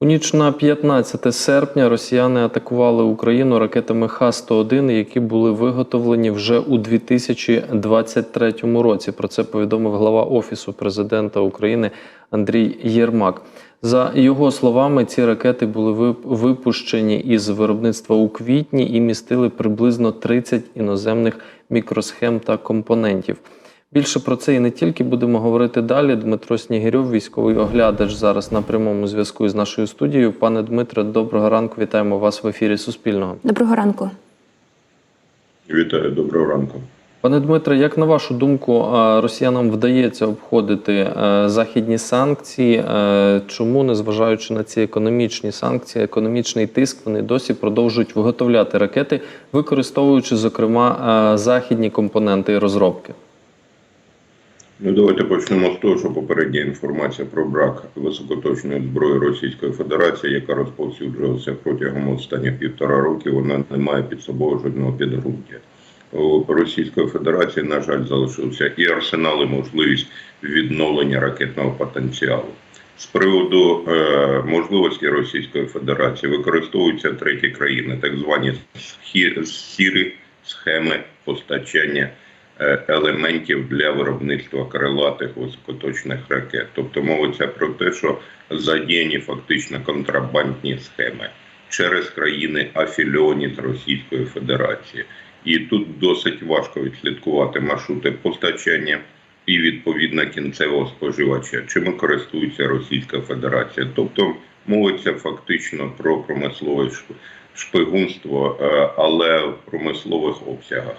У ніч на 15 серпня росіяни атакували Україну ракетами Х-101, які були виготовлені вже у 2023 році. Про це повідомив глава Офісу президента України Андрій Єрмак. За його словами, ці ракети були випущені із виробництва у квітні і містили приблизно 30 іноземних мікросхем та компонентів. Більше про це і не тільки будемо говорити далі. Дмитро Снігирьов, військовий оглядач, зараз на прямому зв'язку із нашою студією. Пане Дмитре, доброго ранку. Вітаємо вас в ефірі Суспільного. Доброго ранку. Вітаю, доброго ранку. Пане Дмитре, як на вашу думку, росіянам вдається обходити е, західні санкції? Е, Чому, незважаючи на ці економічні санкції, економічний тиск, вони досі продовжують виготовляти ракети, використовуючи зокрема е, західні компоненти і розробки? Ну давайте почнемо з того, що попередня інформація про брак високоточної зброї Російської Федерації, яка розповсюджувалася протягом останніх півтора роки, вона не має під собою жодного підґрунтя. У Російської Федерації, на жаль, залишився і арсенал, і можливість відновлення ракетного потенціалу. З приводу е, можливості Російської Федерації використовуються треті країни, так звані сірі схеми постачання елементів для виробництва крилатих високоточних ракет. Тобто мовиться про те, що задіяні фактично контрабандні схеми через країни афільовані з Російської Федерації. І тут досить важко відслідкувати маршрути постачання і відповідно кінцевого споживача, чим користується Російська Федерація. Тобто мовиться фактично про промислове шпигунство, е, але в промислових обсягах.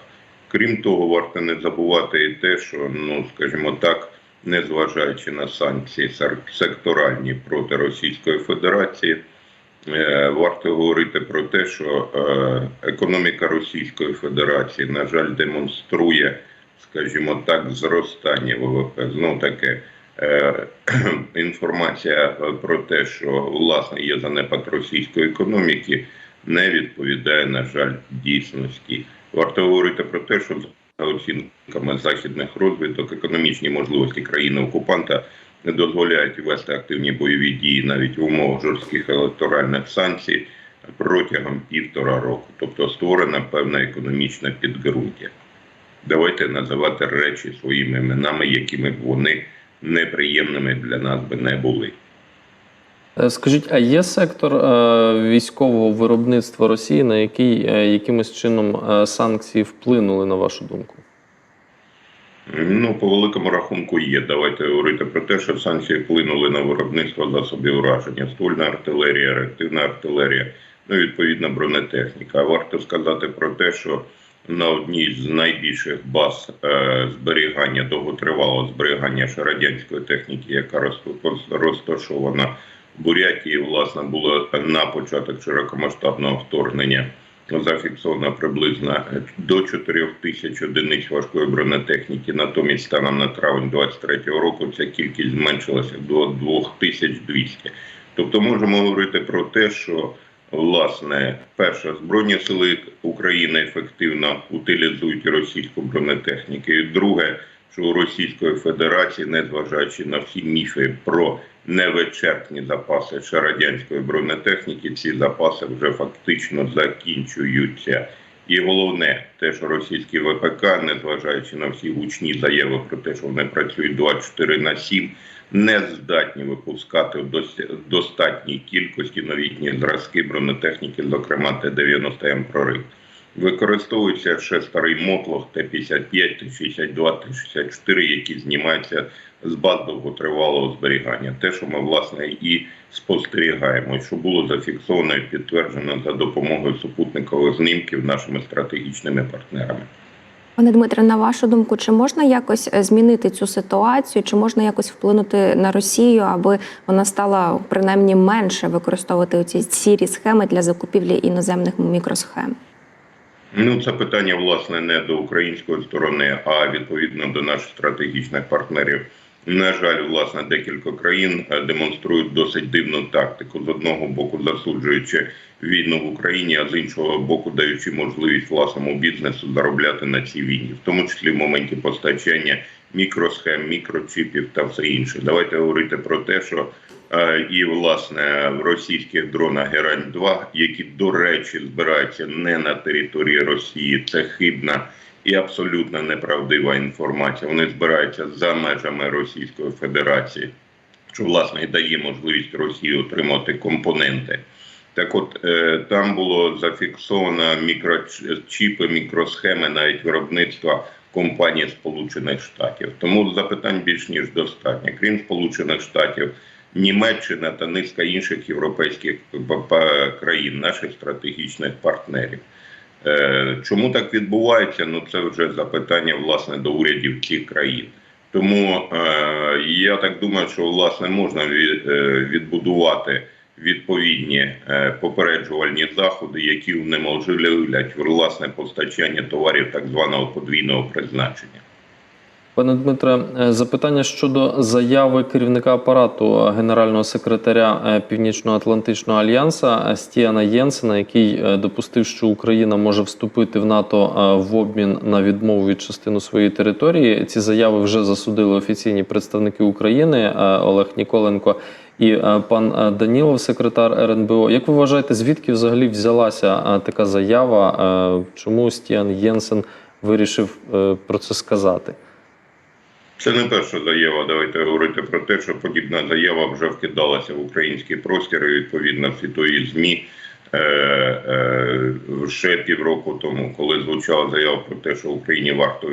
Крім того, варто не забувати і те, що ну скажімо так, незважаючи на санкції секторальні проти Російської Федерації, е, варто говорити про те, що е, економіка Російської Федерації, на жаль, демонструє, скажімо так, зростання ВВП. Знов таки е, інформація про те, що власне є занепад російської економіки, не відповідає, на жаль, дійсності. Варто говорити про те, що за оцінками західних розвиток, економічні можливості країни-окупанта не дозволяють вести активні бойові дії навіть в умовах жорстких електоральних санкцій протягом півтора року. Тобто створена певна економічна підґрунтя. Давайте називати речі своїми іменами, якими б вони неприємними для нас би не були. Е, Скажіть, а є сектор е, військового виробництва Росії, на який е, якимось чином санкції вплинули на вашу думку? Ну, по великому рахунку є. Давайте говорити про те, що санкції вплинули на виробництво засобів ураження, ствольна артилерія, реактивна артилерія, ну відповідно бронетехніка. А Варто сказати про те, що на одній з найбільших баз зберігання довготривалого зберігання радянської техніки, яка розташована Бурятії, власне, було на початок широкомасштабного вторгнення зафіксовано приблизно до 4 тисяч одиниць важкої бронетехніки. Натомість, станом на травень 2023 року, ця кількість зменшилася до 2200. Тобто, можемо говорити про те, що власне перше збройні сили України ефективно утилізують російську бронетехніку. І друге, що у Російської Федерації, незважаючи на всі міфи про невичерпні запаси ще радянської бронетехніки, ці запаси вже фактично закінчуються. І головне, те, що російські ВПК, незважаючи на всі гучні заяви про те, що вони працюють 24 на 7, не здатні випускати в дос- достатній кількості новітні зразки бронетехніки, зокрема Т-90М прорив. Використовується ще старий мотлох Т-55, Т-62, Т-64, які знімаються з баз довготривалого зберігання. Те, що ми власне і спостерігаємо, що було зафіксовано і підтверджено за допомогою супутникових знімків нашими стратегічними партнерами. Пане Дмитре, на вашу думку, чи можна якось е, змінити цю ситуацію, чи можна якось вплинути на Росію, аби вона стала принаймні менше використовувати ці сірі схеми для закупівлі іноземних мікросхем? Ну, це питання власне не до української сторони, а відповідно до наших стратегічних партнерів. На жаль, власне, декілька країн е, демонструють досить дивну тактику з одного боку засуджуючи війну в Україні, а з іншого боку даючи можливість власному бізнесу заробляти на цій війні, в тому числі в моменті постачання мікросхем, мікрочипів та все інше. Давайте говорити про те, що І, власне, в російських дронах Герань 2 які, до речі, збираються не на території Росії. Це хибна і абсолютно неправдива інформація. Вони збираються за межами Російської Федерації, що власне дає можливість Росії отримати компоненти. Так, от е, там було зафіксовано мікрочіпи, мікросхеми навіть виробництва компанії Сполучених Штатів. Тому запитань більш ніж достатньо. Крім Сполучених Штатів, Німеччина та низка інших європейських країн, наших стратегічних партнерів. Е, Чому так відбувається? Ну це вже запитання власне до урядів цих країн. Тому е, я так думаю, що власне можна е, відбудувати відповідні попереджувальні заходи, які унеможливлять власне постачання товарів так званого подвійного призначення. Пане Дмитре, е, запитання щодо заяви керівника апарату е, генерального секретаря е, Північно-Атлантичного альянсу Стіана Єнсена, який е, допустив, що Україна може вступити в НАТО е, в обмін на відмову від частину своєї території. Ці заяви вже засудили офіційні представники України е, Олег Ніколенко і е, пан е, Данілов, секретар РНБО. Як ви вважаєте, звідки взагалі взялася е, така заява? Е, Чому Стіан Єнсен вирішив е, про це сказати? Це не перша заява. Давайте говорити про те, що подібна заява вже вкидалася в український простір і відповідно в світові змі. Е, е, ще півроку тому, коли звучала заява про те, що Україні варто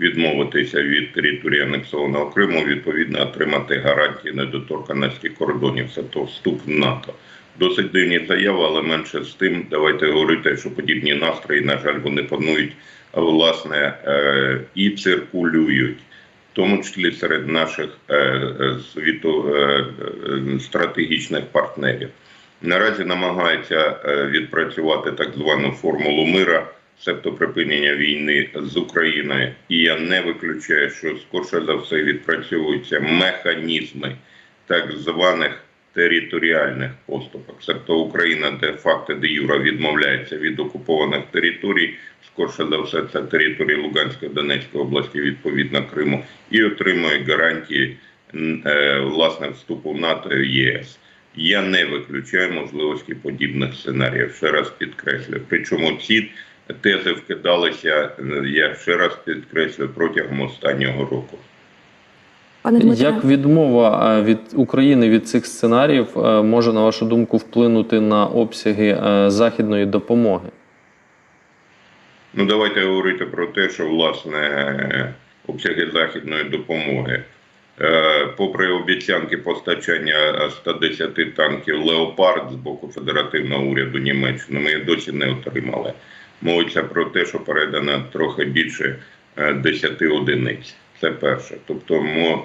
відмовитися від території анексованого Криму, відповідно отримати гарантії недоторканості кордонів, це то вступ в НАТО. Досить дивні заяви, але менше з тим, давайте говорити, що подібні настрої, на жаль, вони панують, власне, е, і циркулюють тому числі серед наших е, е, світу е, стратегічних партнерів. Наразі намагаються е, відпрацювати так звану формулу мира, себто припинення війни з Україною. І я не виключаю, що скорше за все відпрацьовуються механізми так званих територіальних поступок. Себто Україна де факто де юра відмовляється від окупованих територій, скорше за все, це території Луганської Донецької області, відповідно Криму, і отримує гарантії е, власне вступу в НАТО і ЄС. Я не виключаю можливості подібних сценаріїв. Ще раз підкреслю. Причому ці тези вкидалися, е, я ще раз підкреслю, протягом останнього року. Пане Дмитре, Як відмова е, від України від цих сценаріїв е, може, на вашу думку, вплинути на обсяги е, західної допомоги? Ну, давайте говорити про те, що власне обсяги західної допомоги, попри обіцянки постачання 110 танків Леопард з боку федеративного уряду Німеччини, ми їх досі не отримали. Мовиться про те, що передано трохи більше е, 10 одиниць. Це перше. Тобто,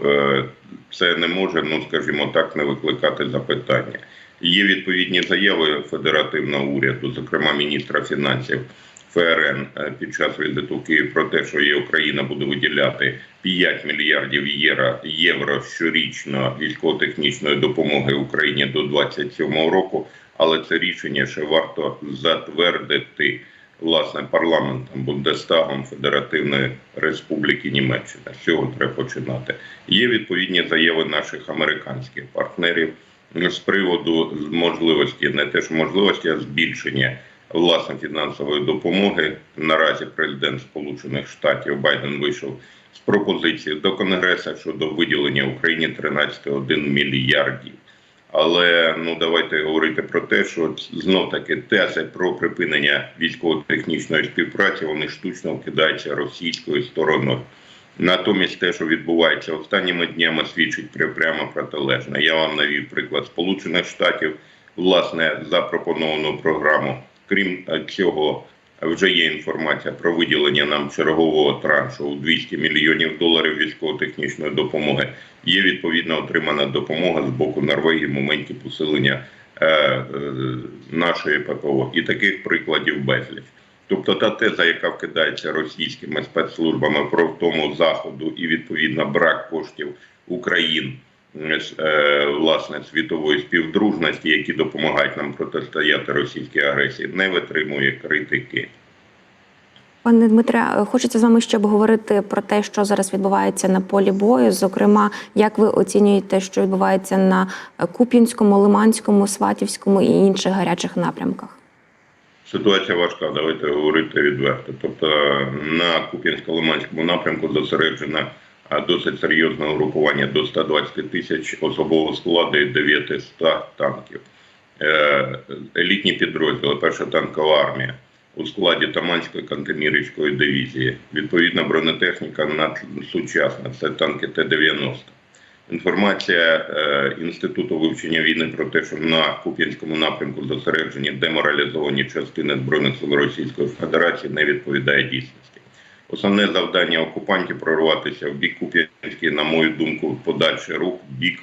е, це не може, ну скажімо так, не викликати запитання. Є відповідні заяви федеративного уряду, зокрема міністра фінансів ФРН е, під час візиту в Київ про те, що Україна буде виділяти 5 мільярдів євро, щорічно військово-технічної допомоги Україні до 27 року. Але це рішення ще варто затвердити власне парламентом Бундестагом Федеративної Республіки Німеччина. З цього треба починати. Є відповідні заяви наших американських партнерів з приводу можливості, не те, що можливості, а збільшення власне фінансової допомоги. Наразі президент Сполучених Штатів Байден вийшов з пропозицією до Конгресу щодо виділення Україні 13,1 мільярдів. Але ну давайте говорити про те, що знов таки тези про припинення військово-технічної співпраці вони штучно вкидаються російською стороною. Натомість те, що відбувається останніми днями, свідчить прямо протилежне. Я вам навів приклад Сполучених Штатів, власне, запропоновану програму. Крім е, цього, вже є інформація про виділення нам чергового траншу у 200 мільйонів доларів військово-технічної допомоги. Є відповідно отримана допомога з боку Норвегії в моменті посилення е, е, нашої ППО. І таких прикладів безліч. Тобто та теза, яка вкидається російськими спецслужбами про втому заходу і відповідно брак коштів Україн з, е, власне світової співдружності, які допомагають нам протистояти російській агресії, не витримує критики. Пане Дмитре, е, хочеться з вами ще обговорити про те, що зараз відбувається на полі бою. Зокрема, як ви оцінюєте, що відбувається на е, Куп'янському, Лиманському, Сватівському і інших гарячих напрямках? Ситуація важка, давайте говорити відверто. Тобто на Куп'янсько-Лиманському напрямку зосереджено а, досить серйозне угрупування до 120 тисяч особового складу і 900 танків. Е, Елітні підрозділи, перша танкова армія у складі Таманської кантемірівської дивізії. Відповідна бронетехніка надсучасна, це танки Т-90. Інформація е, Інституту вивчення війни про те, що на Куп'янському напрямку зосереджені деморалізовані частини Збройних сил Російської Федерації не відповідає дійсності. Основне завдання окупантів прорватися в бік Куп'янський, на мою думку, подальший рух в бік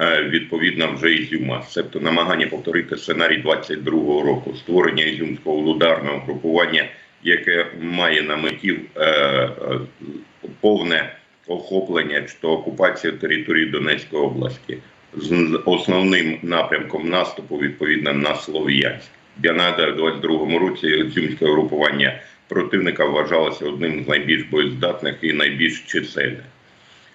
е, відповідно вже Ізюма. Себто намагання повторити сценарій 22-го року, створення ізюмського ударного групування, яке має на меті е, е, повне охоплення чи то окупація території Донецької області з основним напрямком наступу відповідно на Слов'янськ. Я нагадаю, в 22-му році Зюмське групування противника вважалося одним з найбільш боєздатних і найбільш чисельних.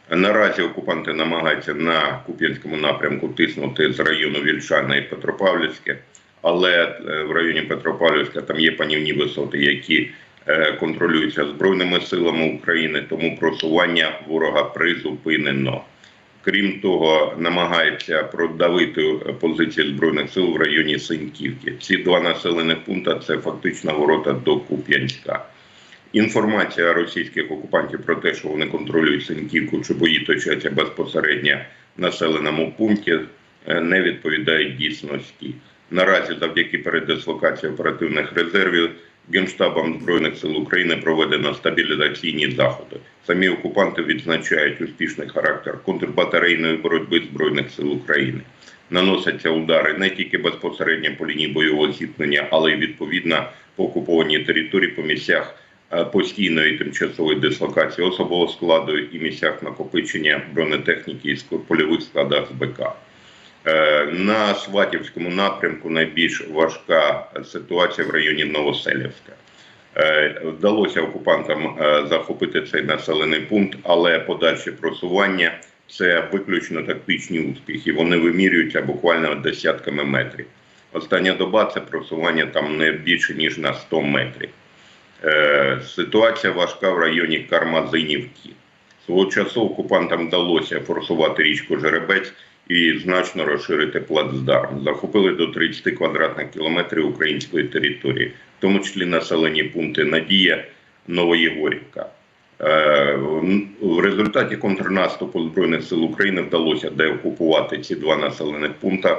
Наразі окупанти намагаються на Куп'янському напрямку тиснути з району Вільшана і Петропавлівське, але е, в районі Петропавлівська там є панівні висоти, які е, контролюються Збройними силами України, тому просування ворога призупинено. Крім того, намагається продавити позиції збройних сил в районі Синьківки. Ці два населених пункти це фактично ворота до Куп'янська. Інформація російських окупантів про те, що вони контролюють Синьківку, чи бої точаться безпосередньо в населеному пункті, е, не відповідають дійсності. Наразі, завдяки передислокації оперативних резервів, Генштабом Збройних сил України проведено стабілізаційні заходи. Самі окупанти відзначають успішний характер контрбатарейної боротьби Збройних сил України. Наносяться удари не тільки безпосередньо по лінії бойового зіткнення, але й відповідно по окупованій території по місцях е, постійної тимчасової дислокації особового складу і місцях накопичення бронетехніки і польових складах з БК. На Сватівському напрямку найбільш важка ситуація в районі Новоселівська. Е, Вдалося окупантам е, захопити цей населений пункт, але подальше просування це виключно тактичні успіхи. Вони вимірюються буквально десятками метрів. Остання доба це просування там не більше ніж на 100 метрів. Е, Ситуація важка в районі Кармазинівки. Свого часу окупантам вдалося форсувати річку Жеребець і значно розширити плацдарм. Захопили до 30 квадратних кілометрів української території, в тому числі населені пункти Надія, Новоєгорівка. Е, В результаті контрнаступу Збройних сил України вдалося деокупувати ці два населених пункти.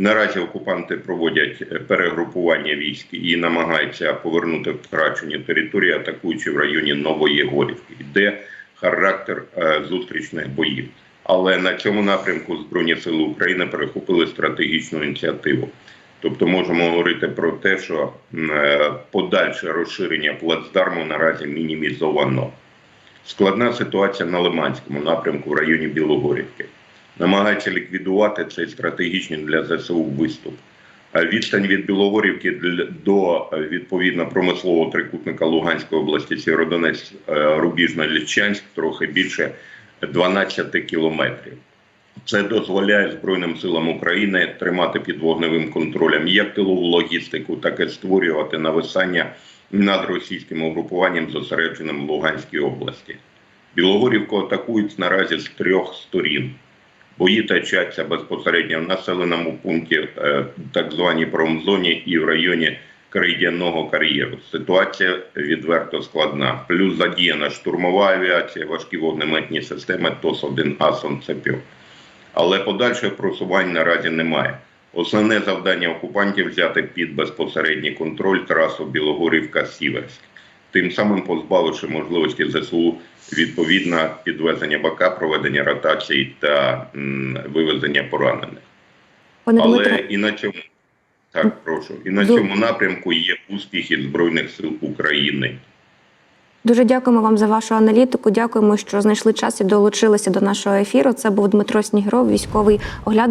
Наразі окупанти проводять перегрупування військ і намагаються повернути втрачені території, атакуючи в районі Новоєгорівки, де характер е, зустрічних боїв. Але на цьому напрямку Збройні сили України перехопили стратегічну ініціативу. Тобто можемо говорити про те, що е, подальше розширення плацдарму наразі мінімізовано. Складна ситуація на Лиманському напрямку в районі Білогорівки. Намагаються ліквідувати цей стратегічний для ЗСУ виступ. Відстань від Білогорівки до е, відповідно промислового трикутника Луганської області Сєвєродонецьк, е, Рубіжна Лічанськ трохи більше 12 кілометрів. Це дозволяє Збройним силам України тримати під вогневим контролем як тилову логістику, так і створювати нависання над російським угрупуванням, зосередженим в Луганській області. Білогорівку атакують наразі з трьох сторін. Бої точаться безпосередньо в населеному пункті, е, так званій промзоні і в районі Крейдяного кар'єру. Ситуація відверто складна. Плюс задіяна штурмова авіація, важкі вогнеметні системи ТОС-1 «Асонцепіл». Але подальших просувань наразі немає. Основне завдання окупантів взяти під безпосередній контроль трасу Білогорівка-Сіверськ, тим самим позбавивши можливості ЗСУ відповідно підвезення БК, проведення ротацій та м, вивезення поранених. Пане Але Дмитре, і на цьому так прошу, і на цьому напрямку є успіхи збройних сил України. дуже дякуємо вам за вашу аналітику. Дякуємо, що знайшли час і долучилися до нашого ефіру. Це був Дмитро Снігров, військовий оглядач.